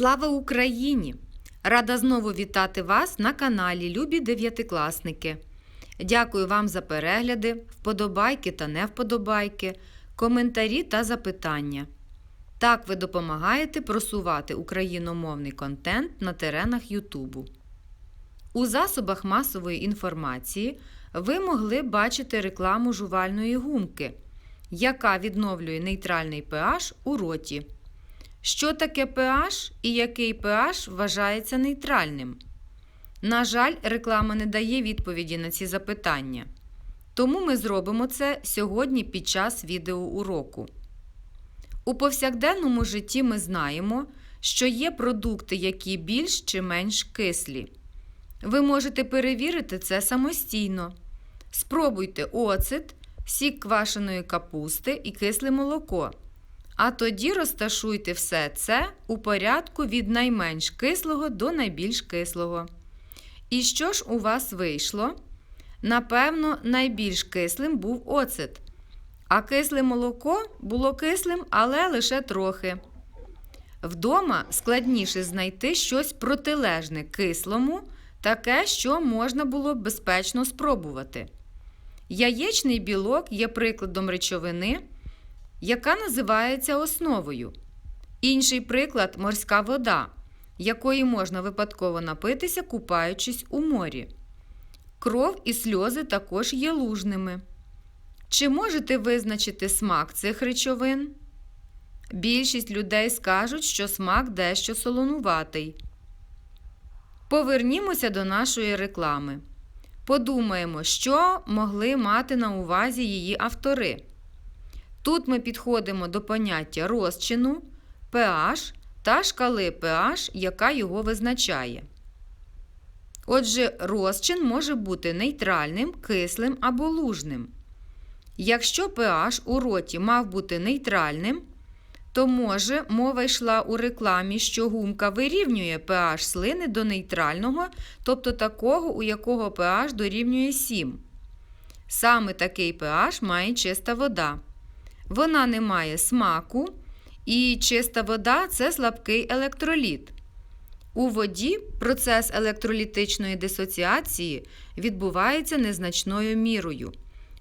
Слава Україні! Рада знову вітати вас на каналі Любі Дев'ятикласники. Дякую вам за перегляди, вподобайки та невподобайки, коментарі та запитання. Так ви допомагаєте просувати україномовний контент на теренах Ютубу. У засобах масової інформації ви могли бачити рекламу жувальної гумки, яка відновлює нейтральний pH у роті. Що таке pH і який pH вважається нейтральним? На жаль, реклама не дає відповіді на ці запитання. Тому ми зробимо це сьогодні під час відеоуроку. У повсякденному житті ми знаємо, що є продукти, які більш чи менш кислі. Ви можете перевірити це самостійно. Спробуйте оцет, сік квашеної капусти і кисле молоко. А тоді розташуйте все це у порядку від найменш кислого до найбільш кислого. І що ж у вас вийшло? Напевно, найбільш кислим був оцет. А кисле молоко було кислим, але лише трохи. Вдома складніше знайти щось протилежне кислому, таке, що можна було безпечно спробувати. Яєчний білок є прикладом речовини, яка називається основою. Інший приклад морська вода, якої можна випадково напитися, купаючись у морі. Кров і сльози також є лужними. Чи можете визначити смак цих речовин? Більшість людей скажуть, що смак дещо солонуватий. Повернімося до нашої реклами. Подумаємо, що могли мати на увазі її автори. Тут ми підходимо до поняття розчину, pH та шкали pH, яка його визначає. Отже, розчин може бути нейтральним, кислим або лужним. Якщо pH у роті мав бути нейтральним, то може мова йшла у рекламі, що гумка вирівнює pH слини до нейтрального, тобто такого, у якого pH дорівнює 7. Саме такий pH має чиста вода. Вона не має смаку, і чиста вода це слабкий електроліт. У воді процес електролітичної дисоціації відбувається незначною мірою.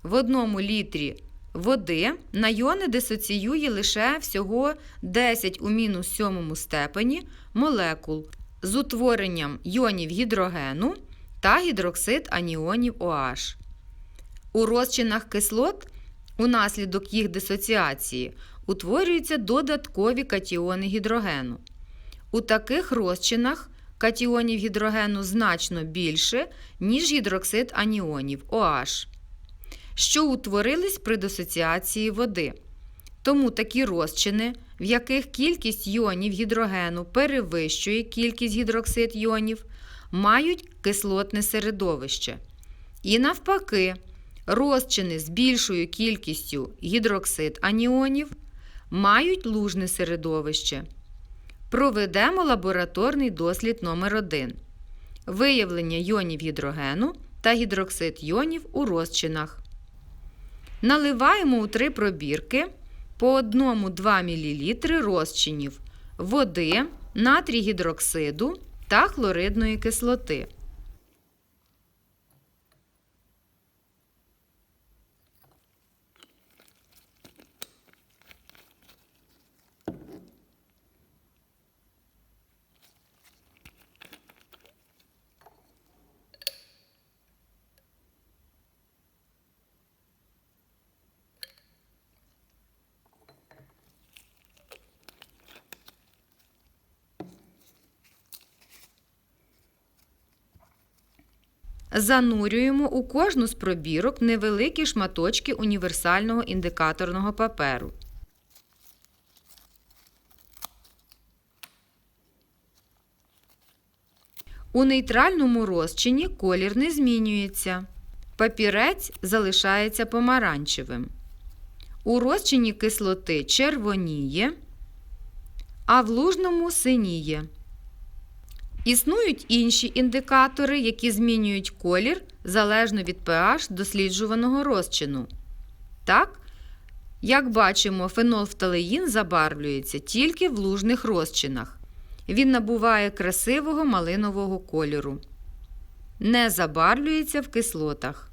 В одному літрі води на йони дисоціює лише всього 10 у мінус 7 степені молекул з утворенням йонів гідрогену та гідроксид аніонів OH. У розчинах кислот унаслідок їх дисоціації утворюються додаткові катіони гідрогену. У таких розчинах катіонів гідрогену значно більше, ніж гідроксид аніонів OH, що утворились при дисоціації води. Тому такі розчини, в яких кількість йонів гідрогену перевищує кількість гідроксид йонів, мають кислотне середовище. І навпаки, розчини з більшою кількістю гідроксид аніонів мають лужне середовище. Проведемо лабораторний дослід номер 1 Виявлення йонів гідрогену та гідроксид йонів у розчинах. Наливаємо у три пробірки по 1-2 мл розчинів води, натрій гідроксиду та хлоридної кислоти. Занурюємо у кожну з пробірок невеликі шматочки універсального індикаторного паперу. У нейтральному розчині колір не змінюється. Папірець залишається помаранчевим. У розчині кислоти червоніє, а в лужному синіє. Існують інші індикатори, які змінюють колір залежно від pH досліджуваного розчину. Так, як бачимо, фенолфталеїн забарвлюється тільки в лужних розчинах. він набуває красивого малинового кольору. Не забарвлюється в кислотах.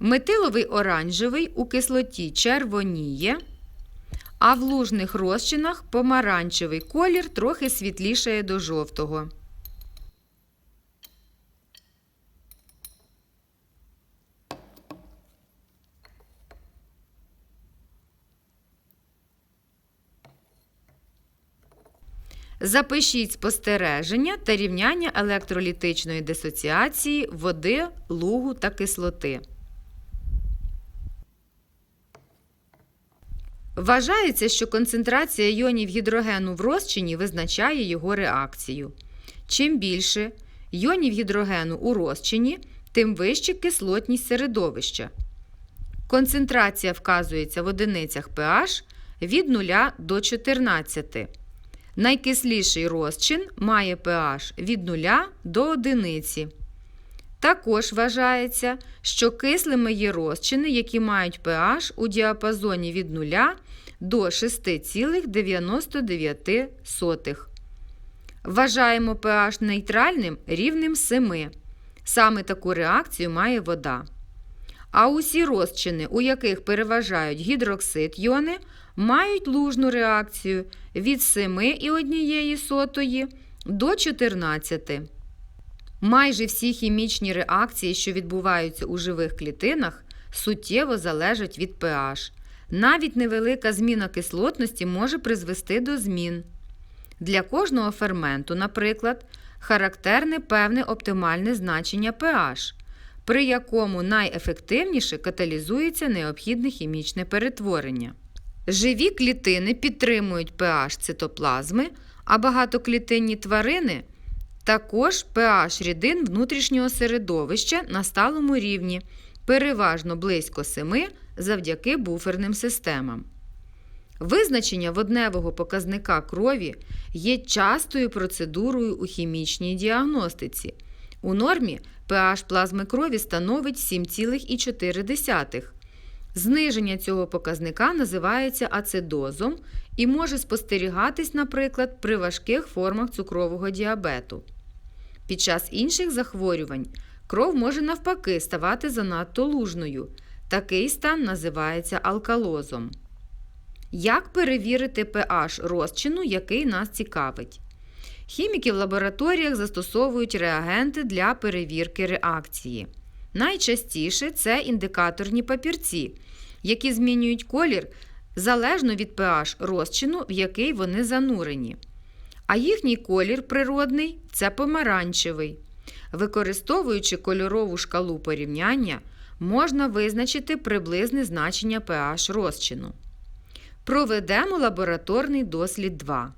Метиловий оранжевий у кислоті червоніє, а в лужних розчинах помаранчевий колір трохи світлішає до жовтого. Запишіть спостереження та рівняння електролітичної дисоціації води, лугу та кислоти. Вважається, що концентрація іонів гідрогену в розчині визначає його реакцію. Чим більше іонів гідрогену у розчині, тим вища кислотність середовища. Концентрація вказується в одиницях pH від 0 до 14. Найкисліший розчин має pH від 0 до 1. Також вважається, що кислими є розчини, які мають pH у діапазоні від 0 до 6,99. Вважаємо pH нейтральним рівнем 7. Саме таку реакцію має вода. А усі розчини, у яких переважають гідроксид йони, мають лужну реакцію від 7,1 до 14. Майже всі хімічні реакції, що відбуваються у живих клітинах, суттєво залежать від pH. Навіть невелика зміна кислотності може призвести до змін. Для кожного ферменту, наприклад, характерне певне оптимальне значення pH, при якому найефективніше каталізується необхідне хімічне перетворення. Живі клітини підтримують pH цитоплазми, а багатоклітинні тварини також pH рідин внутрішнього середовища на сталому рівні, переважно близько 7 завдяки буферним системам. Визначення водневого показника крові є частою процедурою у хімічній діагностиці. У нормі pH плазми крові становить 7,4. Зниження цього показника називається ацидозом і може спостерігатись, наприклад, при важких формах цукрового діабету. Під час інших захворювань кров може навпаки ставати занадто лужною. Такий стан називається алкалозом. Як перевірити pH розчину, який нас цікавить? Хіміки в лабораторіях застосовують реагенти для перевірки реакції. Найчастіше це індикаторні папірці, які змінюють колір залежно від pH розчину, в який вони занурені. А їхній колір природний це помаранчевий. Використовуючи кольорову шкалу порівняння, можна визначити приблизне значення pH розчину. Проведемо лабораторний дослід 2.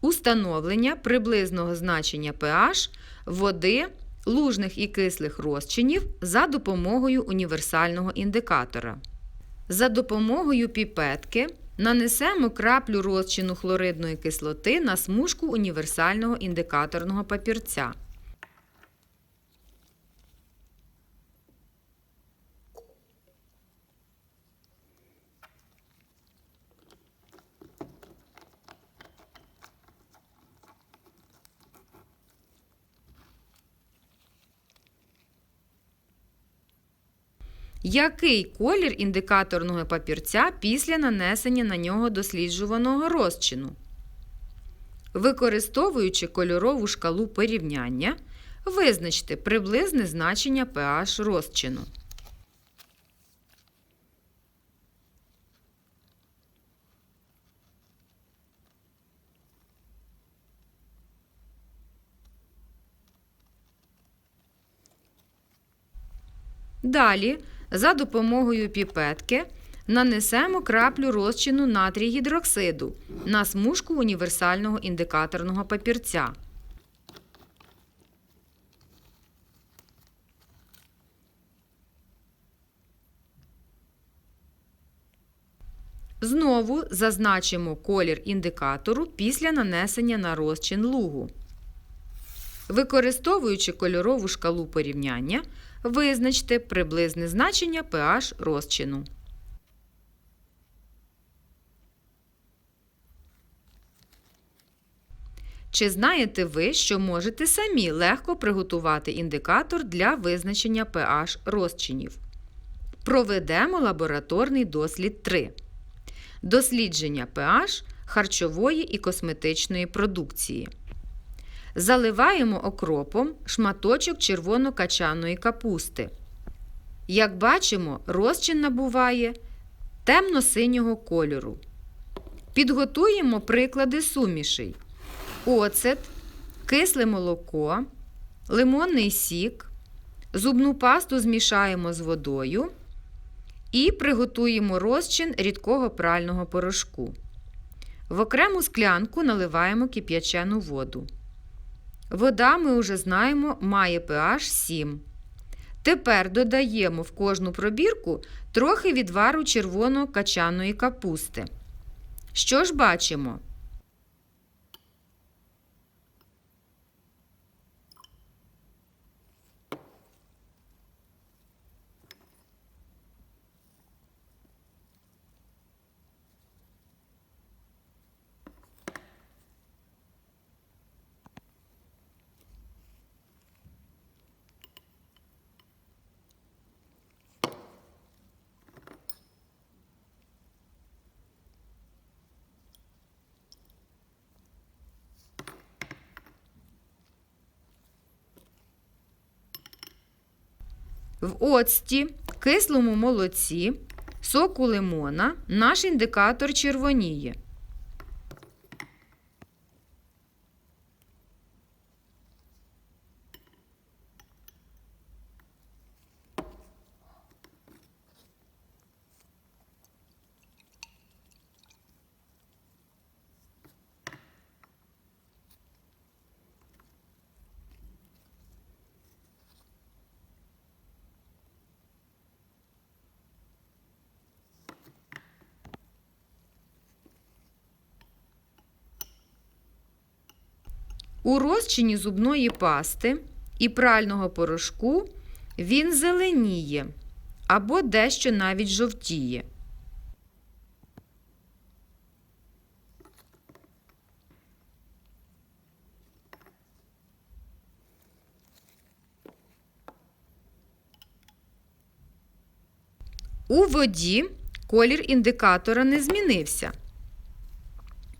Установлення приблизного значення pH води, лужних і кислих розчинів за допомогою універсального індикатора. За допомогою піпетки нанесемо краплю розчину хлоридної кислоти на смужку універсального індикаторного папірця. Який колір індикаторного папірця після нанесення на нього досліджуваного розчину? Використовуючи кольорову шкалу порівняння, визначте приблизне значення pH розчину. Далі, за допомогою піпетки, нанесемо краплю розчину натрій гідроксиду на смужку універсального індикаторного папірця. Знову зазначимо колір індикатору після нанесення на розчин лугу. Використовуючи кольорову шкалу порівняння, визначте приблизне значення pH розчину. Чи знаєте ви, що можете самі легко приготувати індикатор для визначення pH розчинів? Проведемо лабораторний дослід 3. Дослідження pH харчової і косметичної продукції. Заливаємо окропом шматочок червоно-качаної капусти. Як бачимо, розчин набуває темно-синього кольору. Підготуємо приклади сумішей: оцет, кисле молоко, лимонний сік, зубну пасту змішаємо з водою і приготуємо розчин рідкого прального порошку. В окрему склянку наливаємо кип'ячену воду. Вода, ми вже знаємо, має pH 7. Тепер додаємо в кожну пробірку трохи відвару червоно-качаної капусти. Що ж бачимо? В оцті, кислому молоці, соку лимона наш індикатор червоніє. У розчині зубної пасти і прального порошку він зеленіє або дещо навіть жовтіє. У воді колір індикатора не змінився.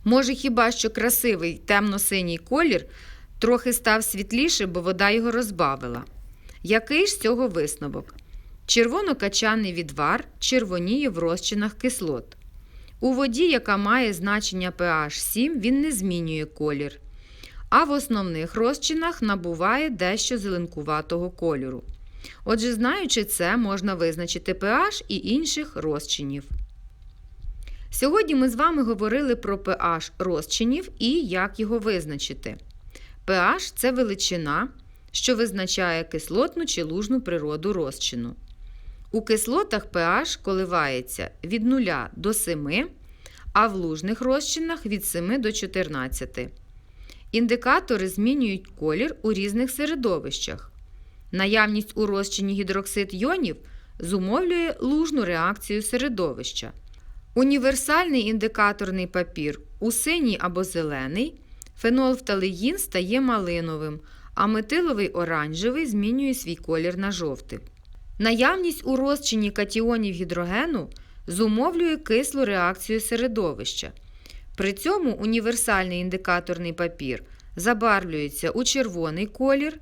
Може, хіба що красивий темно-синій колір трохи став світліше, бо вода його розбавила. Який ж з цього висновок? Червоно-качаний відвар червоніє в розчинах кислот. У воді, яка має значення pH 7, він не змінює колір. А в основних розчинах набуває дещо зеленкуватого кольору. Отже, знаючи це, можна визначити pH і інших розчинів. Сьогодні ми з вами говорили про pH розчинів і як його визначити. pH – це величина, що визначає кислотну чи лужну природу розчину. У кислотах pH коливається від 0 до 7, а в лужних розчинах від 7 до 14. Індикатори змінюють колір у різних середовищах. Наявність у розчині гідроксид йонів зумовлює лужну реакцію середовища. Універсальний індикаторний папір у синій або зелений, фенолфталеїн стає малиновим, а метиловий оранжевий змінює свій колір на жовтий. Наявність у розчині катіонів гідрогену зумовлює кислу реакцію середовища. При цьому універсальний індикаторний папір забарвлюється у червоний колір,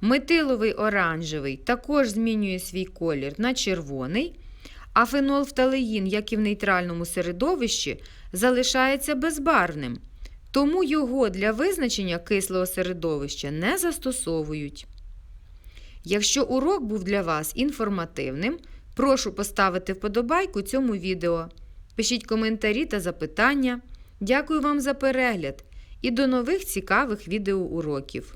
метиловий оранжевий також змінює свій колір на червоний. А фенолфталеїн, як і в нейтральному середовищі, залишається безбарвним, тому його для визначення кислого середовища не застосовують. Якщо урок був для вас інформативним, прошу поставити вподобайку цьому відео. Пишіть коментарі та запитання. Дякую вам за перегляд і до нових цікавих відеоуроків!